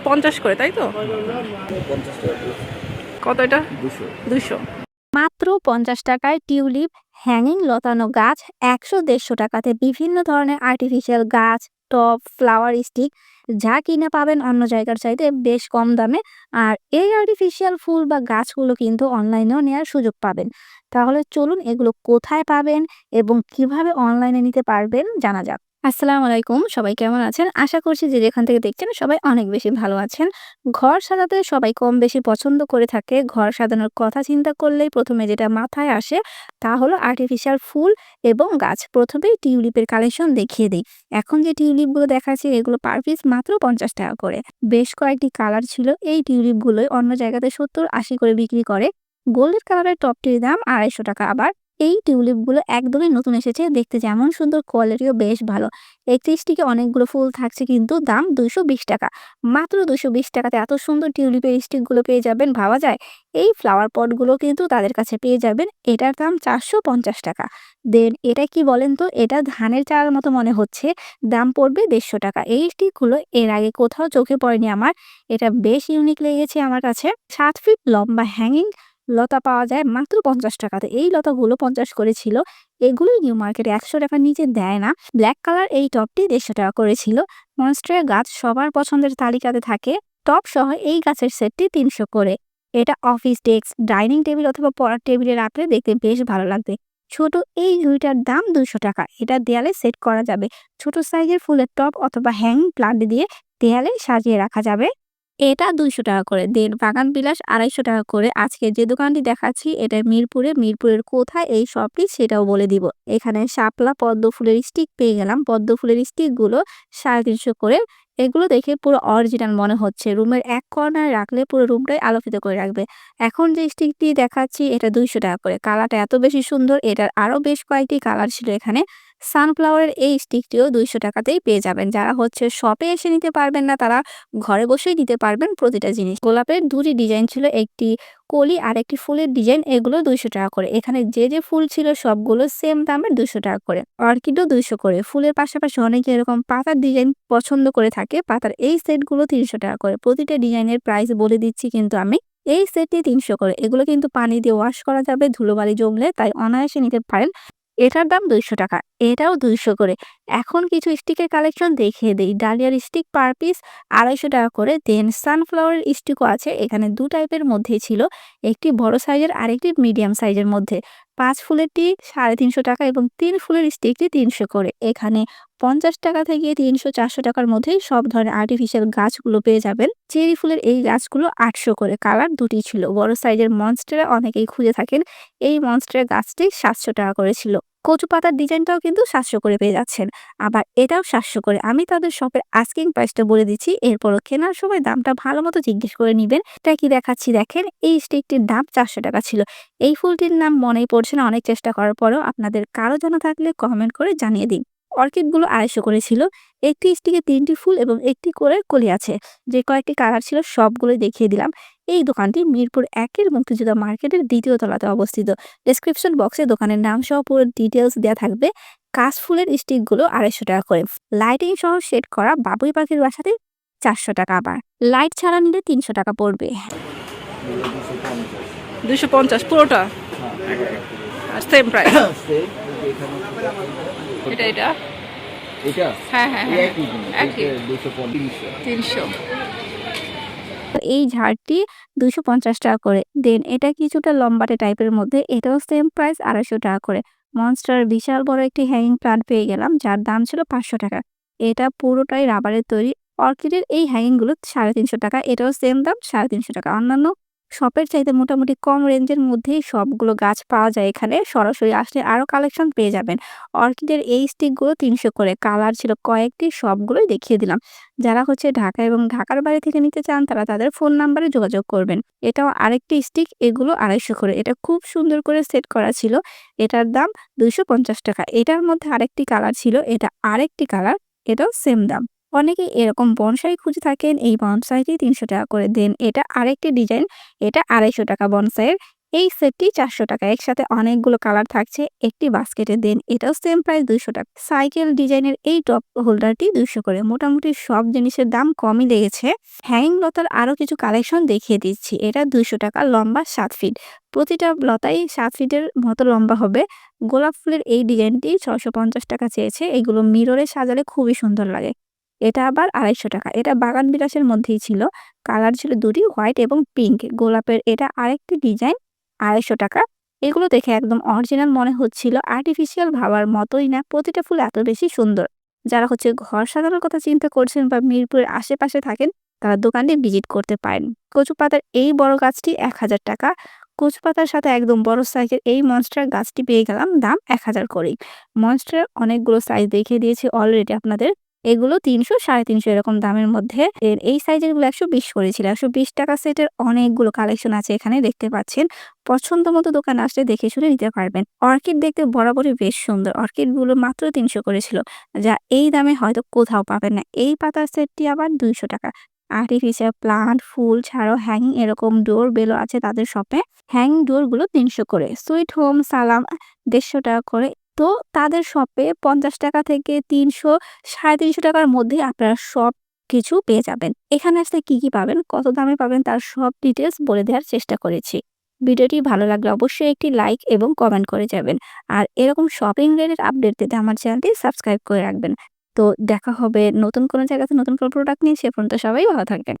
কিন্তু পঞ্চাশ করে তাই তো? কত এটা? দুশো। দুশো। মাত্র পঞ্চাশ টাকায় টিউলিপ হ্যাঙ্গিং লতানো গাছ একশো দেড়শো টাকাতে বিভিন্ন ধরনের আর্টিফিশিয়াল গাছ টপ ফ্লাওয়ার স্টিক যা কিনে পাবেন অন্য জায়গার চাইতে বেশ কম দামে। আর এই আর্টিফিশিয়াল ফুল বা গাছগুলো কিন্তু অনলাইনেও নেওয়ার সুযোগ পাবেন। তাহলে চলুন এগুলো কোথায় পাবেন এবং কীভাবে অনলাইনে নিতে পারবেন জানা যাক। আসসালামু আলাইকুম। সবাই কেমন আছেন? আশা করছি যে যেখান থেকে দেখছেন সবাই অনেক বেশি ভালো আছেন। ঘর সাজাতে সবাই কম বেশি পছন্দ করে থাকে। ঘর সাজানোর কথা চিন্তা করলেই প্রথমে যেটা মাথায় আসে তা হলো আর্টিফিশিয়াল ফুল এবং গাছ। প্রথমেই টিউলিপের কালেকশন দেখিয়ে দিই। এখন যে টিউলিপগুলো দেখাচ্ছি এগুলো পার পিস মাত্র পঞ্চাশ টাকা করে। বেশ কয়েকটি কালার ছিল। এই টিউলিপগুলোই অন্য জায়গাতে সত্তর আশি করে বিক্রি করে। গোল্ডেন কালারের টপটির দাম আড়াইশো টাকা। আবার এই টিউলিপগুলো একদমই নতুন এসেছে। দেখতে যেমন সুন্দর, কোয়ালিটিও বেশ ভালো। একত্রিশটিকে অনেকগুলো ফুল থাকছে কিন্তু দাম দুইশো বিশ টাকা। মাত্র দুশো টাকাতে এত সুন্দর টিউলিপের স্টিকগুলো পেয়ে যাবেন ভাবা যায়? এই ফ্লাওয়ার পটগুলো কিন্তু তাদের কাছে পেয়ে যাবেন। এটার দাম চারশো পঞ্চাশ টাকা। দেন এটা কি বলেন তো? এটা ধানের চারার মতো মনে হচ্ছে। দাম পড়বে দেড়শো টাকা। এই স্টিকগুলো এর আগে কোথাও চোখে পড়েনি আমার। এটা বেশ ইউনিক লেগেছে আমার কাছে। সাত ফিট লম্বা হ্যাঙ্গিং লতা পাওয়া যায় মাত্র পঞ্চাশ টাকাতে। এই লতাগুলো পঞ্চাশ করে ছিল এগুলো নিউ মার্কেটে একশো টাকার নিচে দেয় না। ব্ল্যাক কালার এই টপটি দেড়শো টাকা করেছিল। মনস্টারের গাছ সবার পছন্দের তালিকাতে থাকে। টপ সহ এই গাছের সেটটি তিনশো করে। এটা অফিস ডেস্ক, ডাইনিং টেবিল অথবা পড়ার টেবিলে রাখলে দেখতে বেশ ভালো লাগবে। ছোট এই ঝুড়িটার দাম দুশো টাকা। এটা দেয়ালে সেট করা যাবে। ছোট সাইজের ফুলের টপ অথবা হ্যাং প্লান্ট দিয়ে দেয়ালে সাজিয়ে রাখা যাবে। এটা দুইশো টাকা করে। দেন বাগান বিলাস আড়াইশো টাকা করে। আজকে যে দোকানটি দেখাচ্ছি, এটা মিরপুরে। মিরপুরের কোথায় এই শপটি সেটাও বলে দিব। এখানে শাপলা পদ্ম ফুলের স্টিক পেয়ে গেলাম। পদ্ম ফুলের স্টিকগুলো সাড়ে তিনশো করে। এগুলো দেখে পুরো অরিজিনাল মনে হচ্ছে। রুমের এক কর্নারে রাখলে পুরো রুমটাই আলোকিত করে রাখবে। এখন যে স্টিকটি দেখাচ্ছি, এটা দুইশো টাকা করে। কালারটা এত বেশি সুন্দর, এটার আরও বেশ কয়েকটি কালার ছিল এখানে। সানফ্লাওয়ারের এই স্টিকটিও দুইশো টাকাতেই পেয়ে যাবেন। যারা হচ্ছে শপে এসে নিতে পারবেন না, তারা ঘরে বসেই নিতে পারবেন প্রতিটা জিনিস। গোলাপের দুটি ডিজাইন ছিল, একটি কলি আর একটি ফুলের ডিজাইন, এগুলো দুইশো টাকা করে। এখানে যে যে ফুল ছিল, সবগুলো সেম দামের দুইশো টাকা করে। অর্কিডও দুইশো করে। ফুলের পাশাপাশি অনেকে এরকম পাতার ডিজাইন পছন্দ করে থাকে। পাতার এই সেটগুলো তিনশো টাকা করে। প্রতিটা ডিজাইনের প্রাইস বলে দিচ্ছি কিন্তু আমি, এই সেটটি তিনশো করে। এগুলো কিন্তু পানি দিয়ে ওয়াশ করা যাবে, ধুলোবালি জমলে, তাই অনায়াসে নিতে পারেন। এটার দাম দুইশো টাকা, এটাও দুইশো করে। এখন কিছু স্টিকের কালেকশন দেখিয়ে দিই। ডালিয়ার স্টিক পার পিস আড়াইশো টাকা করে। দেন সানফ্লাওয়ারের স্টিকও আছে, এখানে দু টাইপের মধ্যেই ছিল। একটি বড় সাইজের আরেকটি মিডিয়াম সাইজের মধ্যে। পাঁচ ফুলেরটি সাড়ে তিনশো টাকা এবং তিন ফুলের স্টিকটি তিনশো করে। এখানে পঞ্চাশ টাকা থেকে তিনশো চারশো টাকার মধ্যেই সব ধরনের আর্টিফিশিয়াল গাছগুলো পেয়ে যাবেন। চেরি ফুলের এই গাছগুলো আটশো করে। কালার দুটি ছিল। বড় সাইজের মনস্টারে অনেকেই খুঁজে থাকেন। এই মনস্টারের গাছটি সাতশো টাকা করে ছিল। কচু পাতার ডিজাইনটাও কিন্তু সাতশো করে পেয়ে যাচ্ছেন। আবার এটাও সাতশো করে আমি তাদের শপের আস্কিং প্রাইসটা বলে দিচ্ছি। এরপরও কেনার সময় দামটা ভালো মতো জিজ্ঞেস করে নেবেন। এটা কি দেখাচ্ছি? দেখেন, এই স্টিকটির দাম চারশো টাকা ছিল। এই ফুলটির নাম মনেই পড়ছে না। অনেক চেষ্টা করার পরও আপনাদের কারও জানা থাকলে কমেন্ট করে জানিয়ে দিন। অর্কিডগুলো আড়াইশো করে ছিল। একটি স্টিকে তিনটি ফুল এবং একটি করে কলি আছে। যে কয়েকটি কালার ছিল, সবগুলোই দেখিয়ে দিলাম। এই দোকানটি মিরপুর একের মুক্তিযোদ্ধা মার্কেটের দ্বিতীয় তলাতে অবস্থিত। ডেসক্রিপশন বক্সে দোকানের নাম সহ পুরো ডিটেলস দেওয়া থাকবে। কাশ ফুলের স্টিকগুলো আড়াইশো টাকা করে। লাইটিং সহ সেট করা বাবুই পাখির বাসাতে চারশো টাকা আবার। লাইট ছাড়া নিলে তিনশো টাকা পড়বে। দুশো পঞ্চাশ পুরোটা? সেম প্রাইস এটা এটা? এটা? হ্যাঁ হ্যাঁ হ্যাঁ। পঞ্চাশ তিনশো। এই ঝাড়টি দুশো পঞ্চাশ টাকা করে। দেন এটা কিছুটা লম্বাটে টাইপের মধ্যে, এটাও সেম প্রাইস আড়াইশো টাকা করে। মনস্টার বিশাল বড় একটি হ্যাঙ্গিং প্লান্ট পেয়ে গেলাম, যার দাম ছিল পাঁচশো টাকা। এটা পুরোটাই রাবারের তৈরি। অর্কিডের এই হ্যাঙ্গিংগুলো সাড়ে তিনশো টাকা, এটাও সেম দাম সাড়ে তিনশো টাকা। অন্যান্য শপের চাইতে মোটামুটি কম রেঞ্জের মধ্যেই সবগুলো গাছ পাওয়া যায় এখানে। সরাসরি আসলে আরও কালেকশন পেয়ে যাবেন। অর্কিডের এই স্টিকগুলো তিনশো করে। কালার ছিল কয়েকটি, সবগুলোই দেখিয়ে দিলাম। যারা হচ্ছে ঢাকা এবং ঢাকার বাইরে থেকে নিতে চান, তারা তাদের ফোন নাম্বারে যোগাযোগ করবেন। এটাও আরেকটি স্টিক এগুলো আড়াইশো করে। এটা খুব সুন্দর করে সেট করা ছিল। এটার দাম দুইশো পঞ্চাশ টাকা। এটার মধ্যে আরেকটি কালার ছিল। এটা আরেকটি কালার এটাও সেম দাম। অনেকে এরকম বনসাই খুঁজে থাকেন, এই বনসাইটি তিনশো টাকা করে দেন। এটা আরেকটি ডিজাইন, এটা আড়াইশো টাকা বনসাইয়ের। এই সেটটি চারশো টাকা। একসাথে অনেকগুলো কালার থাকছে, একটি বাস্কেটে দেন। এটাও সেম প্রাইস দুইশো টাকা। সাইকেল ডিজাইনের এই টপ হোল্ডারটি দুইশো করে। মোটামুটি সব জিনিসের দাম কমই লেগেছে। হ্যাঙ্গিং লতার আরও কিছু কালেকশন দেখিয়ে দিচ্ছি। এটা দুইশো টাকা, লম্বা সাত ফিট। প্রতিটা লতাই সাত ফিটের মতো লম্বা হবে। গোলাপ ফুলের এই ডিজাইনটি ছশো পঞ্চাশ টাকা চেয়েছে। এগুলো মিররে সাজালে খুবই সুন্দর লাগে। এটা আবার আড়াইশো টাকা। এটা বাগান বিলাসের মধ্যেই ছিল। কালার ছিল দুটি, হোয়াইট এবং পিঙ্ক। গোলাপের এটা আরেকটি ডিজাইন, আড়াইশো টাকা। এগুলো দেখে একদম অরিজিনাল মনে হচ্ছিল। আর্টিফিশিয়াল ভাবার মতোই না। প্রতিটা ফুল এত বেশি সুন্দর। যারা হচ্ছে ঘর সাজানোর কথা চিন্তা করছেন বা মিরপুরের আশেপাশে থাকেন, তারা দোকানটি ভিজিট করতে পারেন। কচু পাতার এই বড় গাছটি এক হাজার টাকা। কচু পাতার সাথে একদম বড় সাইজের এই মনস্টার গাছটি পেয়ে গেলাম দাম এক হাজার করেই। মনস্টার অনেকগুলো সাইজ দেখিয়ে দিয়েছি অলরেডি আপনাদের। এগুলো তিনশো, সাড়ে তিনশো এরকম দামের মধ্যে। এর এই সাইজেরগুলো একশো বিশ করেছিল। একশো বিশ টাকা সেটের অনেকগুলো কালেকশন আছে এখানে দেখতে পাচ্ছেন। পছন্দ মতো দোকান আসলে দেখে শুনে নিতে পারবেন। অর্কিড দেখতে বরাবরই বেশ সুন্দর। অর্কিডগুলো মাত্র তিনশো করেছিল, যা এই দামে হয়তো কোথাও পাবেন না। এই পাতার সেটটি আবার দুইশো টাকা। আর্টিফিশিয়াল প্লান্ট ফুল ছাড়াও হ্যাঙ্গিং এরকম ডোর বেলও আছে তাদের শপে হ্যাং ডোরগুলো তিনশো করে। সুইট হোম সালাম, দেড়শো টাকা করে তো তাদের শপে পঞ্চাশ টাকা থেকে তিনশো, সাড়ে তিনশো টাকার মধ্যে আপনারা সব কিছু পেয়ে যাবেন। এখানে আসলে কি কি পাবেন? কত দামে পাবেন তার সব ডিটেলস বলে দেওয়ার চেষ্টা করেছি। ভিডিওটি ভালো লাগলে অবশ্যই একটি লাইক এবং কমেন্ট করে যাবেন। আর এরকম শপিং রিলেটেড আপডেট দিতে আমার চ্যানেলটি সাবস্ক্রাইব করে রাখবেন। তো দেখা হবে নতুন কোনো জায়গাতে নতুন কোনো প্রোডাক্ট নিয়ে। সে পর্যন্ত সবাই ভালো থাকবেন।